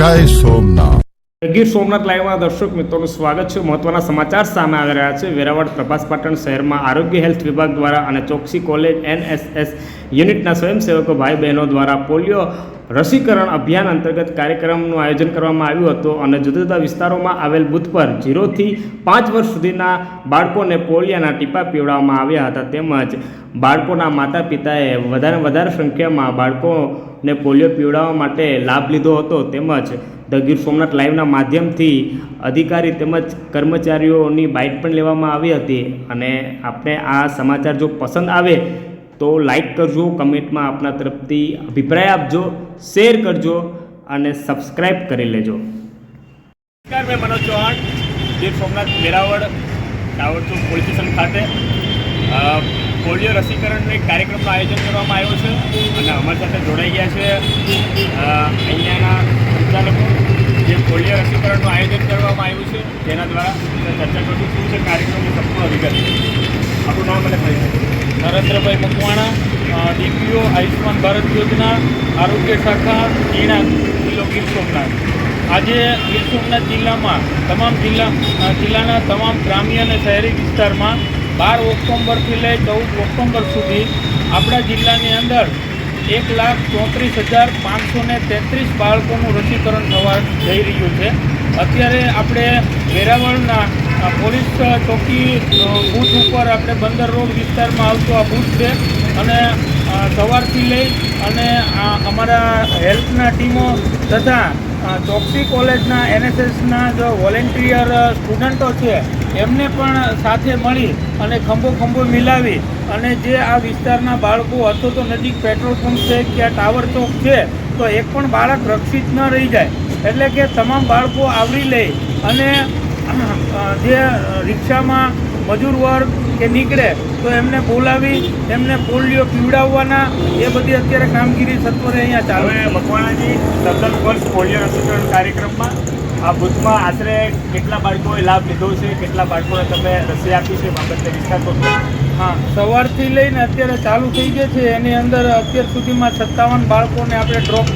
જય સોમનાથ. ગીર સોમનાથ લાઈવમાં દર્શક મિત્રોનું સ્વાગત છે. મહત્વના સમાચાર સામે આવી રહ્યા છે. વેરાવળ પ્રભાસ પાટણ શહેરમાં આરોગ્ય હેલ્થ વિભાગ દ્વારા અને ચોકસી કોલેજ એનએસએસ યુનિટના સ્વયંસેવકો ભાઈ બહેનો દ્વારા પોલિયો રસીકરણ અભિયાન અંતર્ગત કાર્યક્રમનું આયોજન કરવામાં આવ્યું હતું અને જુદા જુદા વિસ્તારોમાં આવેલ બૂથ પર ઝીરોથી પાંચ વર્ષ સુધીના બાળકોને પોલિયાના ટીપા પીવડાવવામાં આવ્યા હતા. તેમજ બાળકોના માતા પિતાએ વધારે વધારે સંખ્યામાં બાળકોને પોલિયો પીવડાવવા માટે લાભ લીધો હતો તેમજ ધ ગીર સોમનાથ લાઈવના માધ્યમથી અધિકારી તેમજ કર્મચારીઓની બાઇટ પણ લેવામાં આવી હતી. અને આપણે આ સમાચાર જો પસંદ આવે તો લાઈક કરજો, કમેન્ટમાં આપના તરફથી અભિપ્રાય આપજો શેર કરજો અને સબસ્ક્રાઈબ કરી લેજો. નમસ્કાર, મેં Manoj Chauhan Gir Somnath Veraval tower chowk police station ખાતે. પોલિયો રસીકરણનો એક કાર્યક્રમનું આયોજન કરવામાં આવ્યો છે અને અમારી સાથે જોડાઈ ગયા છે અહીંયાના સંચાલકો. જે પોલિયો રસીકરણનું આયોજન કરવામાં આવ્યું છે, તેના દ્વારા ચર્ચા કરું શું છે કાર્યક્રમની સંપૂર્ણ વિગત આપણું નામ મને પરિચય. નરેન્દ્રભાઈ મકવાણા ડીપીઓ આયુષ્માન ભારત યોજના, આરોગ્ય શાખા ઈણા જિલ્લો ગીર સોમનાથ. આજે ગીર સોમનાથ જિલ્લામાં તમામ જિલ્લા જિલ્લાના તમામ ગ્રામ્ય અને શહેરી વિસ્તારમાં બાર ઓક્ટોમ્બરથી લઈ ચૌદ ઓક્ટોમ્બર સુધી આપણા જિલ્લાની અંદર એક લાખ ચોત્રીસ હજાર પાંચસો ને તેત્રીસ બાળકોનું રસીકરણ થવા જઈ રહ્યું છે. અત્યારે આપણે વેરાવળના પોલીસ ચોકી બૂથ ઉપર આપણે બંદર રોડ વિસ્તારમાં આવતો આ બૂથ છે અને સવારથી લઈ અને અમારા હેલ્થના ટીમો તથા ચોકસી કોલેજના એનએસએસના જો વોલેન્ટિયર સ્ટુડન્ટો છે એમને પણ સાથે મળી અને ખંભો ખંભો મિલાવી અને જે આ વિસ્તારના બાળકો અથવા તો નજીક પેટ્રોલ પંપ છે કે ટાવર ચોક છે, તો એક પણ બાળક રક્ષિત ન રહી જાય. એટલે કે તમામ બાળકો આવરી લે અને જે રિક્ષામાં મજૂર વર્ગ કે નીકળે તો એમને બોલાવી, એમને પોલિયો પીવડાવવાના, એ બધી અત્યારે કામગીરી સત્વરે અહીંયા ચાલે મકવાણાજી, સતત વર્ષ પોલિયો રસીકરણ કાર્યક્રમમાં આ બુથમાં આશરે કેટલા બાળકોએ લાભ લીધો છે? કેટલા બાળકોને તમે રસી આપી છે? બાબતે વિસ્તાર હા. સવારથી લઈને અત્યારે ચાલુ થઈ ગઈ છે. એની અંદર અત્યાર સુધીમાં સત્તાવન બાળકોને આપણે ડ્રોપ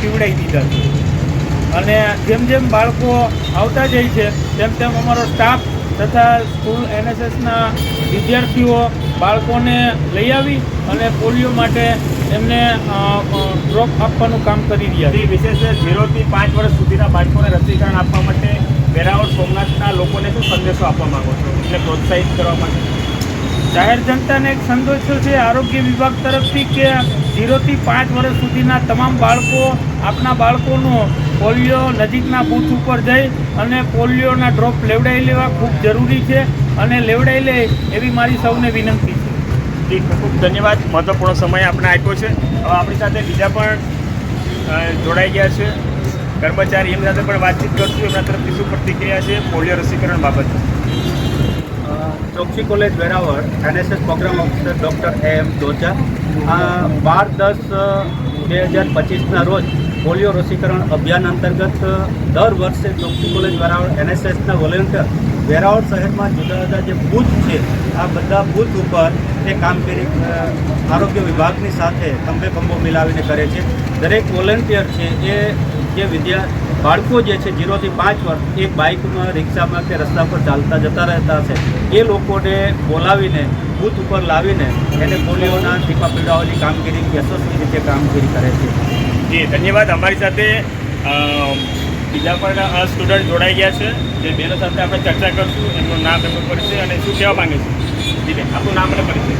પીવડાવી દીધા છે. અને જેમ જેમ બાળકો આવતા જાય છે, તેમ તેમ અમારો સ્ટાફ તથા સ્કૂલ એનએસએસના વિદ્યાર્થીઓ બાળકોને લઈ આવી અને પોલિયો માટે એમને ડ્રોપ આપવાનું કામ કરી રહ્યા છે. વિશેષ ઝીરોથી પાંચ વર્ષ સુધીના બાળકોને રસીકરણ આપવા માટે વેરાવળ સોમનાથના લોકોને શું સંદેશો આપવા માંગો છો? એટલે પ્રોત્સાહિત કરવા માટે. જાહેર જનતાને એક સંદેશો છે આરોગ્ય વિભાગ તરફથી કે ઝીરોથી પાંચ વર્ષ સુધીના તમામ બાળકો આપના બાળકોનો પોલિયો નજીકના બૂથ ઉપર જઈ અને પોલિયોના ડ્રોપ લેવડાવી લેવા ખૂબ જરૂરી છે અને લેવડાવી લે એવી મારી સૌને વિનંતી છે. જી ખૂબ ધન્યવાદ. મહત્વપૂર્ણ સમય આપણે આપ્યો છે. હવે આપણી સાથે બીજા પણ જોડાઈ ગયા છે. કર્મચારી એમની સાથે પણ વાતચીત કરશું. એમના તરફથી શું પ્રતિક્રિયા છે? પોલિયો રસીકરણ બાબતે. Choksi college Veraval NSS program officer doctor M Docha આ બાર દસ બે હજાર પચીસના રોજ પોલિયો રસીકરણ અભિયાન અંતર્ગત દર વર્ષે ચોકસી કોલેજ વેરાવળ એનએસએસના વોલેન્ટિયર વેરાવળ શહેરમાં જુદા જુદા જે બૂથ છે, આ બધા બૂથ ઉપર એ કામગીરી આરોગ્ય વિભાગની સાથે ખંભે ખંભો મિલાવીને કરે છે. દરેક વોલેન્ટિયર છે એ, જે વિદ્યા, બાળકો જે છે જીરોથી પાંચ વર્ષ, એ બાઇકમાં, રિક્ષામાં કે રસ્તા પર ચાલતા જતા રહેતા હશે એ લોકોને બોલાવીને બૂથ ઉપર લાવીને એને પોલિયોના ટીપા પીડાઓની કામગીરી યશસ્વી રીતે કામગીરી કરે છે. જી, ધન્યવાદ. અમારી સાથે બીજા પણ સ્ટુડન્ટ જોડાઈ ગયા છે, જે બેનો સાથે આપણે ચર્ચા કરશું, એમનું નામ એમનું પરિચય અને શું કહેવા માંગે છે? આપનું નામ અને પરિચય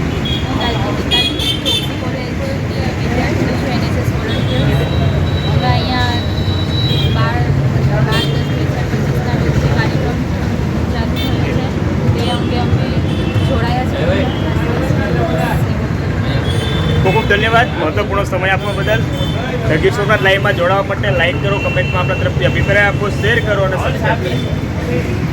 અમે અહીંયા બાર બાર દસ બે હજાર પચીસના રોજ જે કાર્યક્રમ ચાલુ થયો છે તે અંગે અમે જોડાયા છે ધન્યવાદ. મહત્વપૂર્ણ સમય આપવા બદલ. જગીર સોમનાથ લાઈવમાં જોડાવા માટે લાઈક કરો કમેન્ટમાં આપણા તરફથી અભિપ્રાય આપો શેર કરો અને સબસ્ક્રાઈબ કરો.